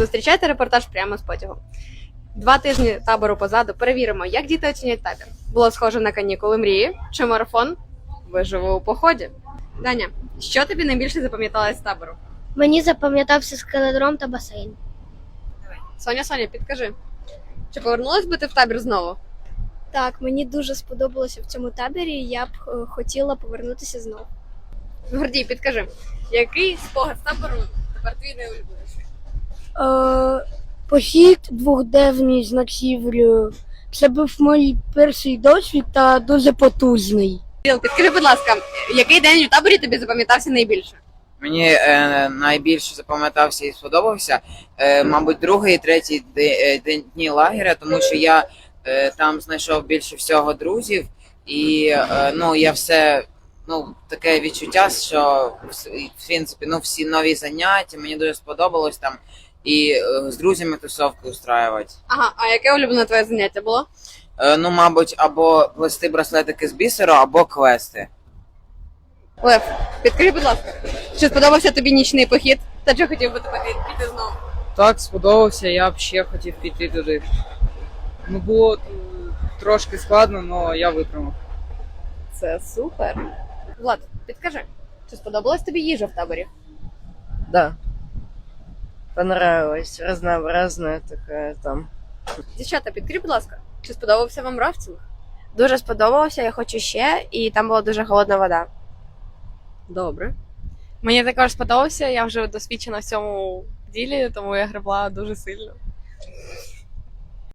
Зустрічайте репортаж прямо з потягу. Два тижні табору позаду. Перевіримо, як діти оцінять табір. Було схоже на канікули мрії чи марафон? Виживу у поході. Даня, що тобі найбільше запам'яталось з табору? Мені запам'ятався скеледром та басейн. Соня, Соня, підкажи. Чи повернулась би ти в табір знову? Так, мені дуже сподобалося в цьому таборі. Я б е, хотіла повернутися знову. Гордій, підкажи, який спогад з табору тепер твій найулюбленіший? Е, похід двохденний з ночівлею. Це був мій перший досвід та дуже потужний. Кирил, підкажи, будь ласка, який день у таборі тобі запам'ятався найбільше? Мені е, найбільше запам'ятався і сподобався, е, мабуть, другий і третій е, день дні лагеря, тому що я е, там знайшов більше всього друзів, і е, ну я все ну таке відчуття, що в принципі ну всі нові заняття мені дуже сподобалось там і е, з друзями тусовки устраювати. Ага, а яке улюблене твоє заняття було? Е, ну, мабуть, або плести браслетики з бісеру, або квести. Лев, підкажи, будь ласка, чи сподобався тобі нічний похід? Та чи хотів би тебе піти знову? Так, сподобався, я б ще хотів піти туди. Ну, було е, трошки складно, але я витримав. Це супер. Влад, підкажи, чи сподобалась тобі їжа в таборі? Да. Понравилось. Разнообразная такая там. Дівчата, підкріп, будь ласка, чи сподобався вам рафтинг? Дуже сподобалося, я хочу ще, і там була дуже холодна вода. Добре. Мені також сподобався, я вже досвідчена в цьому ділі, тому я гребла дуже сильно.